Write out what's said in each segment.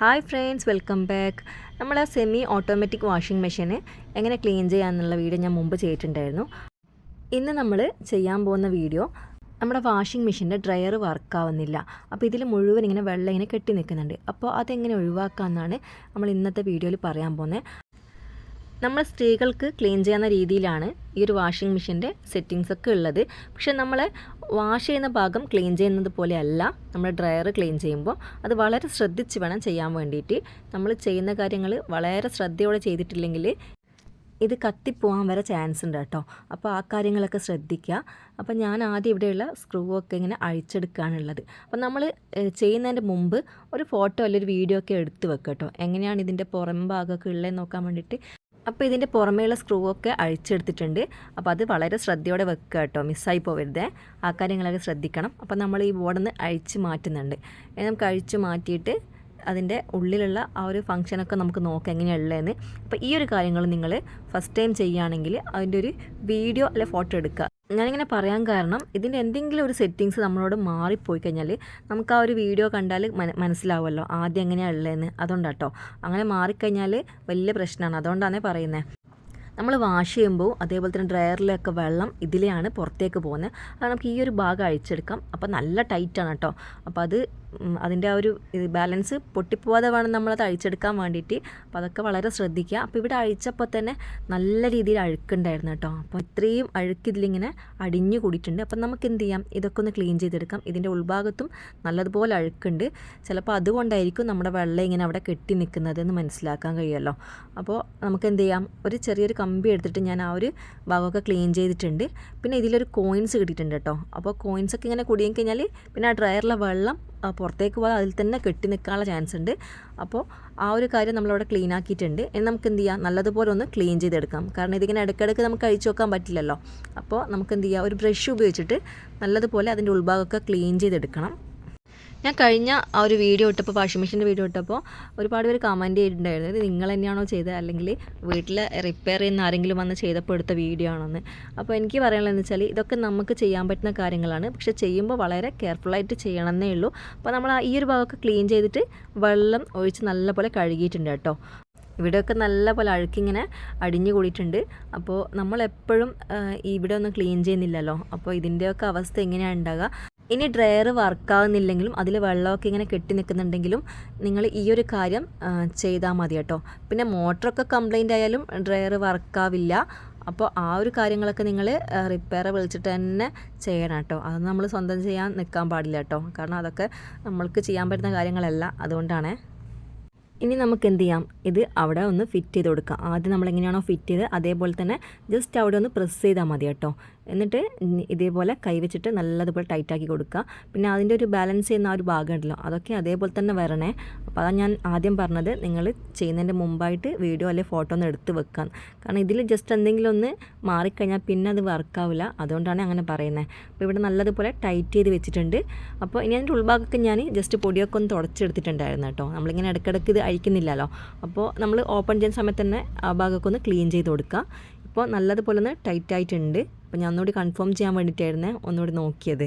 Hi friends welcome back. നമ്മൾ ആ semi automatic washing മെഷീന് എങ്ങനെ ക്ലീൻ ചെയ്യാമെന്നുള്ള വീഡിയോ ഞാൻ മുമ്പ് ചെയ്തിട്ടുണ്ടായിരുന്നു. ഇന്ന് നമ്മൾ ചെയ്യാൻ പോകുന്ന വീഡിയോ നമ്മുടെ വാഷിംഗ് മെഷീന്റെ ഡ്രയർ വർക്കാവുന്നില്ല അപ്പോൾ ഇതിൽ മുഴുവൻ ഇങ്ങനെ വെള്ളം ഇങ്ങനെ കെട്ടി നിൽക്കുന്നുണ്ട് അപ്പോൾ അതെങ്ങനെ ഒഴിവാക്കാമെന്നാണ് നമ്മൾ ഇന്നത്തെ വീഡിയോയിൽ പറയാൻ പോകുന്നത്. നമ്മൾ സ്ത്രീകൾക്ക് ക്ലീൻ ചെയ്യുന്ന രീതിയിലാണ് ഈ ഒരു വാഷിംഗ് മെഷീന്റെ സെറ്റിങ്സ് ഒക്കെ ഉള്ളത്. പക്ഷെ നമ്മൾ വാഷ് ചെയ്യുന്ന ഭാഗം ക്ലീൻ ചെയ്യുന്നത് പോലെയല്ല നമ്മൾ ഡ്രയർ ക്ലീൻ ചെയ്യുമ്പോൾ അത് വളരെ ശ്രദ്ധിച്ച് വേണം ചെയ്യാൻ വേണ്ടിയിട്ട്. നമ്മൾ ചെയ്യുന്ന കാര്യങ്ങൾ വളരെ ശ്രദ്ധയോടെ ചെയ്തിട്ടില്ലെങ്കിൽ ഇത് കത്തിപ്പോകാൻ വരെ ചാൻസ് ഉണ്ട് കേട്ടോ. അപ്പോൾ ആ കാര്യങ്ങളൊക്കെ ശ്രദ്ധിക്കുക അപ്പോൾ ഞാൻ ആദ്യം ഇവിടെയുള്ള സ്ക്രൂ ഒക്കെ ഇങ്ങനെ അഴിച്ചെടുക്കുകയാണുള്ളത് അപ്പോൾ നമ്മൾ ചെയ്യുന്നതിന്റെ മുമ്പ് ഒരു ഫോട്ടോ അല്ലെങ്കിൽ ഒരു വീഡിയോ ഒക്കെ എടുത്ത് വെക്കുക കേട്ടോ. എങ്ങനെയാണ് ഇതിന്റെ പുറം ഭാഗമൊക്കെ ഉള്ളതെന്ന് നോക്കാൻ വേണ്ടിയിട്ട് അപ്പോൾ ഇതിന്റെ പുറമേയുള്ള സ്ക്രൂ ഒക്കെ അഴിച്ചെടുത്തിട്ടുണ്ട്. അപ്പോൾ അത് വളരെ ശ്രദ്ധയോടെ വെക്കുക കേട്ടോ. മിസ്സായി പോകരുതേ ആ കാര്യങ്ങളൊക്കെ ശ്രദ്ധിക്കണം. അപ്പോൾ നമ്മൾ ഈ ബോർഡിൽ നിന്ന് അഴിച്ച് മാറ്റുന്നുണ്ട്. നമുക്ക് അഴിച്ച് മാറ്റിയിട്ട് അതിന്റെ ഉള്ളിലുള്ള ആ ഒരു ഫംഗ്ഷനൊക്കെ നമുക്ക് നോക്കാം എങ്ങനെയുള്ളതെന്ന്. അപ്പോൾ ഈ ഒരു കാര്യങ്ങൾ നിങ്ങൾ ഫസ്റ്റ് ടൈം ചെയ്യുകയാണെങ്കിൽ അതിന്റെ ഒരു വീഡിയോ അല്ലെ ഫോട്ടോ എടുക്കുക. ഞാനിങ്ങനെ പറയാൻ കാരണം ഇതിന്റെ എന്തെങ്കിലും ഒരു സെറ്റിങ്സ് നമ്മളോട് മാറിപ്പോയി കഴിഞ്ഞാൽ നമുക്ക് ആ ഒരു വീഡിയോ കണ്ടാൽ മനസ്സിലാവുമല്ലോ ആദ്യം എങ്ങനെയാണ് ഉള്ളതെന്ന്. അതുകൊണ്ടാട്ടോ. അങ്ങനെ മാറിക്കഴിഞ്ഞാൽ വലിയ പ്രശ്നമാണ്. അതുകൊണ്ടാണ് പറയുന്നത് നമ്മൾ വാഷ് ചെയ്യുമ്പോൾ അതേപോലെ തന്നെ ഡ്രയറിലൊക്കെ വെള്ളം ഇതിലെയാണ് പുറത്തേക്ക് പോകുന്നത്. അത് നമുക്ക് ഈ ഒരു ഭാഗം അഴിച്ചെടുക്കാം. അപ്പോൾ നല്ല ടൈറ്റാണ് കേട്ടോ. അപ്പോൾ അത് അതിന്റെ ആ ഒരു ബാലൻസ് പൊട്ടിപ്പോവാതെ വേണം നമ്മളത് അഴിച്ചെടുക്കാൻ വേണ്ടിയിട്ട്. അപ്പോൾ അതൊക്കെ വളരെ ശ്രദ്ധിക്കുക. അപ്പോൾ ഇവിടെ അഴിച്ചപ്പോൾ തന്നെ നല്ല രീതിയിൽ അഴുക്കുണ്ടായിരുന്നു കേട്ടോ. അപ്പോൾ ഇത്രയും അഴുക്കിതിലിങ്ങനെ അടിഞ്ഞു കൂടിയിട്ടുണ്ട്. അപ്പം നമുക്ക് എന്ത് ചെയ്യാം? ഇതൊക്കെ ഒന്ന് ക്ലീൻ ചെയ്തെടുക്കാം. ഇതിന്റെ ഉൾഭാഗത്തും നല്ലതുപോലെ അഴുക്കുണ്ട്. ചിലപ്പോൾ അതുകൊണ്ടായിരിക്കും നമ്മുടെ വെള്ളം ഇങ്ങനെ അവിടെ കെട്ടി നിൽക്കുന്നത് എന്ന് മനസ്സിലാക്കാൻ കഴിയുമല്ലോ. അപ്പോൾ നമുക്ക് എന്ത് ചെയ്യാം? ഒരു ചെറിയൊരു കമ്പി എടുത്തിട്ട് ഞാൻ ആ ഒരു ഭാഗമൊക്കെ ക്ലീൻ ചെയ്തിട്ടുണ്ട്. പിന്നെ ഇതിലൊരു കോയിൻസ് കിട്ടിയിട്ടുണ്ട് കേട്ടോ. അപ്പോൾ കോയിൻസൊക്കെ ഇങ്ങനെ കുടിയും കഴിഞ്ഞാൽ പിന്നെ ആ ഡ്രയറിലെ വെള്ളം പുറത്തേക്ക് പോകാതെ അതിൽ തന്നെ കെട്ടി നിൽക്കാനുള്ള ചാൻസ് ഉണ്ട്. അപ്പോൾ ആ ഒരു കാര്യം നമ്മളവിടെ ക്ലീൻ ആക്കിയിട്ടുണ്ട്. ഇനി നമുക്ക് എന്ത് ചെയ്യാം? നല്ലതുപോലെ ഒന്ന് ക്ലീൻ ചെയ്തെടുക്കാം. കാരണം ഇതിങ്ങനെ ഇടയ്ക്കിടയ്ക്ക് നമുക്ക് അഴിച്ചു വെക്കാൻ പറ്റില്ലല്ലോ. അപ്പോൾ നമുക്ക് എന്ത് ചെയ്യാം? ഒരു ബ്രഷ് ഉപയോഗിച്ചിട്ട് നല്ലതുപോലെ അതിന്റെ ഉൾഭാഗമൊക്കെ ക്ലീൻ ചെയ്തെടുക്കണം. ഞാൻ കഴിഞ്ഞ ആ ഒരു വീഡിയോ ഇട്ടപ്പോൾ വാഷിംഗ് മെഷീന്റെ വീഡിയോ ഇട്ടപ്പോൾ ഒരുപാട് പേര് കമന്റ് ചെയ്തിട്ടുണ്ടായിരുന്നു. ഇത് നിങ്ങൾ തന്നെയാണോ ചെയ്തത്? അല്ലെങ്കിൽ വീട്ടിൽ റിപ്പയർ ചെയ്യുന്ന ആരെങ്കിലും വന്ന് ചെയ്തപ്പോൾ എടുത്ത വീഡിയോ ആണെന്ന്. അപ്പോൾ എനിക്ക് പറയാനുള്ളതെന്ന് വെച്ചാൽ ഇതൊക്കെ നമുക്ക് ചെയ്യാൻ പറ്റുന്ന കാര്യങ്ങളാണ്. പക്ഷെ ചെയ്യുമ്പോൾ വളരെ കെയർഫുള്ളായിട്ട് ചെയ്യണമെന്നേ ഉള്ളൂ. അപ്പോൾ നമ്മൾ ഈ ഒരു ഭാഗമൊക്കെ ക്ലീൻ ചെയ്തിട്ട് വെള്ളം ഒഴിച്ച് നല്ലപോലെ കഴുകിയിട്ടുണ്ട് കേട്ടോ. ഇവിടെയൊക്കെ നല്ല പോലെ അഴുക്കിങ്ങനെ അടിഞ്ഞു കൂടിയിട്ടുണ്ട്. അപ്പോൾ നമ്മളെപ്പോഴും ഇവിടെ ഒന്നും ക്ലീൻ ചെയ്യുന്നില്ലല്ലോ. അപ്പോൾ ഇതിന്റെയൊക്കെ അവസ്ഥ എങ്ങനെയാണ് ഉണ്ടാകുക ഇനി ഡ്രയർ വർക്കാവുന്നില്ലെങ്കിലും അതിൽ വെള്ളമൊക്കെ ഇങ്ങനെ കെട്ടി നിൽക്കുന്നുണ്ടെങ്കിലും നിങ്ങൾ ഈ ഒരു കാര്യം ചെയ്താൽ മതി കേട്ടോ. പിന്നെ മോട്ടറൊക്കെ കംപ്ലൈന്റ് ആയാലും ഡ്രയർ വർക്കാവില്ല അപ്പോൾ ആ ഒരു കാര്യങ്ങളൊക്കെ നിങ്ങൾ റിപ്പയർ വിളിച്ചിട്ട് തന്നെ ചെയ്യണം കേട്ടോ. അത് നമ്മൾ സ്വന്തം ചെയ്യാൻ നിൽക്കാൻ പാടില്ല കേട്ടോ. കാരണം അതൊക്കെ നമ്മൾക്ക് ചെയ്യാൻ പറ്റുന്ന കാര്യങ്ങളല്ല. അതുകൊണ്ടാണ്. ഇനി നമുക്ക് എന്ത് ചെയ്യാം? ഇത് അവിടെ ഒന്ന് ഫിറ്റ് ചെയ്ത് കൊടുക്കാം. ആദ്യം നമ്മൾ എങ്ങനെയാണോ ഫിറ്റ് ചെയ്ത് അതേപോലെ തന്നെ ജസ്റ്റ് അവിടെ ഒന്ന് പ്രസ് ചെയ്താൽ മതി കേട്ടോ. എന്നിട്ട് ഇതേപോലെ കൈവച്ചിട്ട് നല്ലതുപോലെ ടൈറ്റാക്കി കൊടുക്കുക. പിന്നെ അതിന്റെ ഒരു ബാലൻസ് ചെയ്യുന്ന ആ ഒരു ഭാഗം ഉണ്ടല്ലോ അതൊക്കെ അതേപോലെ തന്നെ വരണേ. അപ്പോൾ അതാണ് ഞാൻ ആദ്യം പറഞ്ഞത് നിങ്ങൾ ചെയ്യുന്നതിന്റെ മുമ്പായിട്ട് വീഡിയോ അല്ലെങ്കിൽ ഫോട്ടോ ഒന്ന് എടുത്ത് വെക്കാൻ കാരണം ഇതിൽ ജസ്റ്റ് എന്തെങ്കിലും ഒന്ന് മാറിക്കഴിഞ്ഞാൽ പിന്നെ അത് വർക്കാവില്ല അതുകൊണ്ടാണ് അങ്ങനെ പറയുന്നത് അപ്പോൾ ഇവിടെ നല്ലതുപോലെ ടൈറ്റ് ചെയ്ത് വെച്ചിട്ടുണ്ട്. അപ്പോൾ ഇനി അതിന്റെ ഉൾഭാഗമൊക്കെ ഞാൻ ജസ്റ്റ് പൊടിയൊക്കെ ഒന്ന് തുടച്ചെടുത്തിട്ടുണ്ടായിരുന്നു കേട്ടോ. നമ്മളിങ്ങനെ ഇടയ്ക്കിടയ്ക്ക് ഇത് അഴിക്കുന്നില്ലല്ലോ. അപ്പോൾ നമ്മൾ ഓപ്പൺ ചെയ്യുന്ന സമയത്ത് തന്നെ ആ ഭാഗമൊക്കെ ഒന്ന് ക്ലീൻ ചെയ്ത് കൊടുക്കുക. ഇപ്പോൾ നല്ലതുപോലെ ഒന്ന് ടൈറ്റ് ആയിട്ടുണ്ട് അപ്പോൾ ഞാൻ ഒന്നുകൂടി കൺഫേം ചെയ്യാൻ വേണ്ടിയിട്ടായിരുന്നു ഒന്നുകൂടി നോക്കിയത്.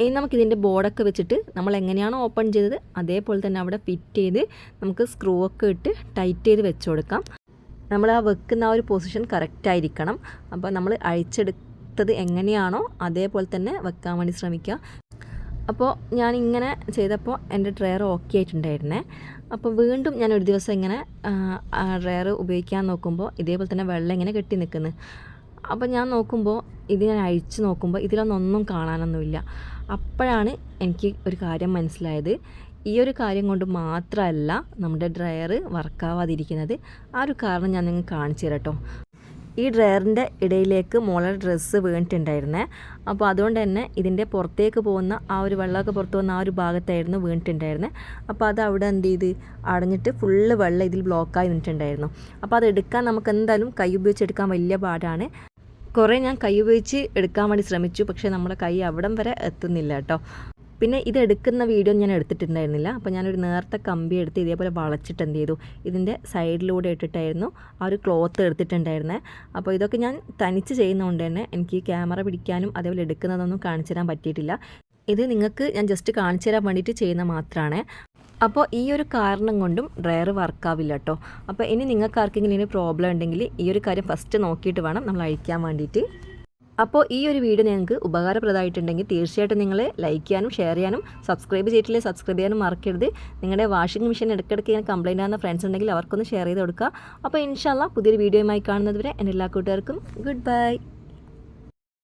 ഇനി നമുക്കിതിന്റെ ബോർഡൊക്കെ വെച്ചിട്ട് നമ്മൾ എങ്ങനെയാണോ ഓപ്പൺ ചെയ്തത് അതേപോലെ തന്നെ അവിടെ ഫിറ്റ് ചെയ്ത് നമുക്ക് സ്ക്രൂ ഒക്കെ ഇട്ട് ടൈറ്റ് ചെയ്ത് വെച്ച് കൊടുക്കാം. നമ്മൾ ആ വെക്കുന്ന ആ ഒരു പൊസിഷൻ കറക്റ്റ് ആയിരിക്കണം. അപ്പോൾ നമ്മൾ അഴിച്ചെടുത്തത് എങ്ങനെയാണോ അതേപോലെ തന്നെ വെക്കാൻ വേണ്ടി ശ്രമിക്കുക. അപ്പോൾ ഞാൻ ഇങ്ങനെ ചെയ്തപ്പോൾ എന്റെ ഡ്രയർ ഓക്കെ ആയിട്ടുണ്ടായിരുന്നേ. അപ്പോൾ വീണ്ടും ഞാൻ ഒരു ദിവസം ഇങ്ങനെ ഡ്രയർ ഉപയോഗിക്കാൻ നോക്കുമ്പോൾ ഇതേപോലെ തന്നെ വെള്ളം ഇങ്ങനെ കെട്ടി നിൽക്കുന്നു അപ്പോൾ ഞാൻ നോക്കുമ്പോൾ ഇത് ഞാൻ അഴിച്ച് നോക്കുമ്പോൾ ഇതിലൊന്നൊന്നും കാണാനൊന്നുമില്ല. അപ്പോഴാണ് എനിക്ക് ഒരു കാര്യം മനസ്സിലായത്. ഈ ഒരു കാര്യം കൊണ്ട് മാത്രമല്ല നമ്മുടെ ഡ്രയർ വർക്കാവാതിരിക്കുന്നത് ആ ഒരു കാരണം ഞാൻ നിങ്ങൾക്ക് കാണിച്ചു തരാം കേട്ടോ ഈ ഡ്രയറിന്റെ ഇടയിലേക്ക് മോളെ ഡ്രസ്സ് വീണിട്ടുണ്ടായിരുന്നേ. അപ്പോൾ അതുകൊണ്ട് തന്നെ ഇതിന്റെ പുറത്തേക്ക് പോകുന്ന ആ ഒരു വെള്ളമൊക്കെ പുറത്ത് പോകുന്ന ആ ഒരു ഭാഗത്തായിരുന്നു വീണിട്ടുണ്ടായിരുന്നത് അപ്പോൾ അത് അവിടെ എന്ത് ചെയ്ത്? അടഞ്ഞിട്ട് ഫുള്ള് വെള്ളം ഇതിൽ ബ്ലോക്കായി നിന്നിട്ടുണ്ടായിരുന്നു. അപ്പോൾ അത് എടുക്കാൻ നമുക്ക് എന്തായാലും കൈ ഉപയോഗിച്ച് എടുക്കാൻ വലിയ പാടാണ്. കുറേ ഞാൻ കൈ ഉപയോഗിച്ച് എടുക്കാൻ വേണ്ടി ശ്രമിച്ചു. പക്ഷേ നമ്മുടെ കൈ അവിടം വരെ എത്തുന്നില്ല കേട്ടോ. പിന്നെ ഇത് എടുക്കുന്ന വീഡിയോ ഞാൻ എടുത്തിട്ടുണ്ടായിരുന്നില്ല. അപ്പോൾ ഞാനൊരു നേർത്ത കമ്പി എടുത്ത് ഇതേപോലെ വളച്ചിട്ട് എന്ത് ചെയ്തു? ഇതിന്റെ സൈഡിലൂടെ ഇട്ടിട്ടായിരുന്നു ആ ഒരു ക്ലോത്ത് എടുത്തിട്ടുണ്ടായിരുന്നത് അപ്പോൾ ഇതൊക്കെ ഞാൻ തനിച്ച് ചെയ്യുന്നതുകൊണ്ട് തന്നെ എനിക്ക് ക്യാമറ പിടിക്കാനും അതേപോലെ എടുക്കുന്നതൊന്നും കാണിച്ചു തരാൻ പറ്റിയിട്ടില്ല. ഇത് നിങ്ങൾക്ക് ഞാൻ ജസ്റ്റ് കാണിച്ചു തരാൻ വേണ്ടിയിട്ട് ചെയ്യുന്ന മാത്രമാണ് അപ്പോൾ ഈ ഒരു കാരണം കൊണ്ടും ഡ്രയർ വർക്കാവില്ല കേട്ടോ. അപ്പോൾ ഇനി നിങ്ങൾക്ക് ആർക്കെങ്കിലും ഇതിന് പ്രോബ്ലം ഉണ്ടെങ്കിൽ ഈ ഒരു കാര്യം ഫസ്റ്റ് നോക്കിയിട്ട് വേണം നമ്മൾ അഴിക്കാൻ വേണ്ടിയിട്ട്. അപ്പോൾ ഈ ഒരു വീഡിയോ നിങ്ങൾക്ക് ഉപകാരപ്രദമായിട്ടുണ്ടെങ്കിൽ തീർച്ചയായിട്ടും നിങ്ങൾ ലൈക്ക് ചെയ്യാനും ഷെയർ ചെയ്യാനും സബ്സ്ക്രൈബ് ചെയ്തിട്ടില്ലേ സബ്സ്ക്രൈബ് ചെയ്യാനും മറക്കരുത്. നിങ്ങളുടെ വാഷിംഗ് മെഷീൻ ഇടയ്ക്കിടയ്ക്ക് ഇങ്ങനെ കംപ്ലൈന്റ് ആകുന്ന ഫ്രണ്ട്സ് ഉണ്ടെങ്കിൽ അവർക്കൊന്ന് ഷെയർ ചെയ്ത് കൊടുക്കുക. അപ്പോൾ ഇൻഷാല്ല പുതിയൊരു വീഡിയോയുമായി കാണുന്നത് വരെ എന്റെ എല്ലാ കൂട്ടുകാർക്കും ഗുഡ് ബൈ